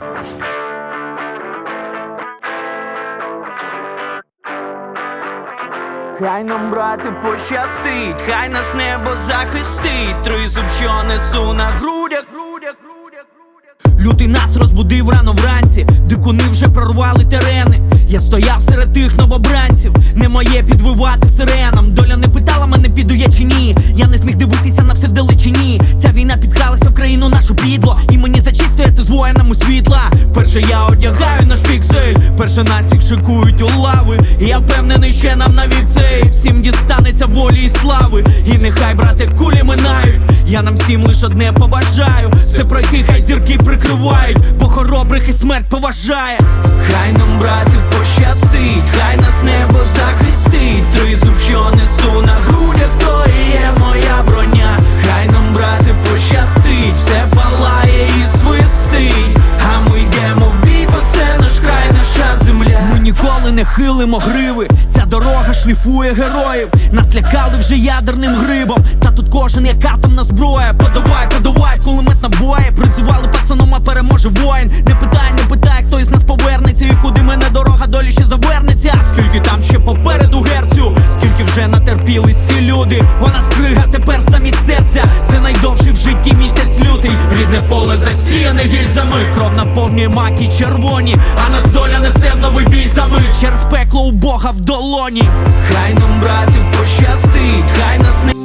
Хай нам, брати, пощастить, хай нас небо захистить, тризуб, що несу на грудях. Лютий нас розбудив рано вранці, дикуни вже прорвали терени. Я стояв серед тих новобранців, не моє підвивати сиренам. Доля не питала мене, піду я чи ні. Воїнами світла. Перше я одягаю наш піксель, перше нас їх шикують у лави. Я впевнений, ще нам навіть цей всім дістанеться волі і слави. І нехай, брате, кулі минають. Я нам всім лиш одне побажаю. Все пройти, хай зірки прикривають, бо хоробрих і смерть поважає. Хай нам, брати, пощастить, хай нас небо ніколи не хилимо гриви. Ця дорога шліфує героїв. Нас лякали вже ядерним грибом. Та тут кожен як атомна зброя. Подавай, подавай, кулемет набоє. Призивали пацаном, а переможе воїн. Не питай, не питай, хто із нас повернеться. І куди мене дорога долі ще завернеться. Скільки там ще попереду герцю, скільки вже натерпілись ці люди. Вона скрига тепер самі серця. Це найдовший в житті місяць лютий. Рідне поле засіяне гільзами. Кров наповнює маки червоні. А нас доля несе Через пекло у Бога в долоні. Хай нам, брати, пощастить, хай нас не.